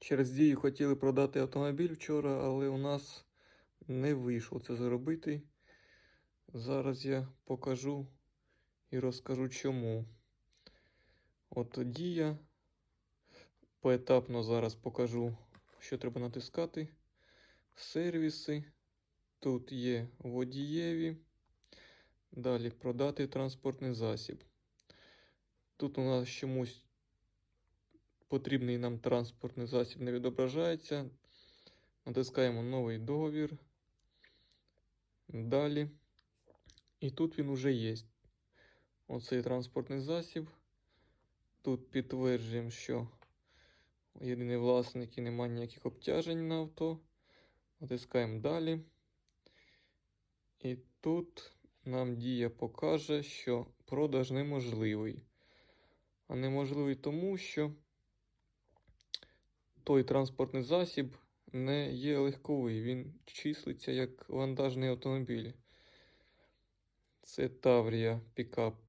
Через дію хотіли продати автомобіль вчора, але у нас не вийшло це зробити. Зараз я покажу і розкажу чому. От дія. Поетапно зараз покажу, що треба натискати. Сервіси. Тут є водієві. Далі продати транспортний засіб. Тут у нас чомусь потрібний нам транспортний засіб не відображається. Натискаємо новий договір. Далі. І тут він уже є. Оцей транспортний засіб. Тут підтверджуємо, що єдиний власник і немає ніяких обтяжень на авто. Натискаємо далі. І тут нам дія покаже, що продаж неможливий. А неможливий тому, що той транспортний засіб не є легковий. Він числиться як вантажний автомобіль. Це Таврія пікап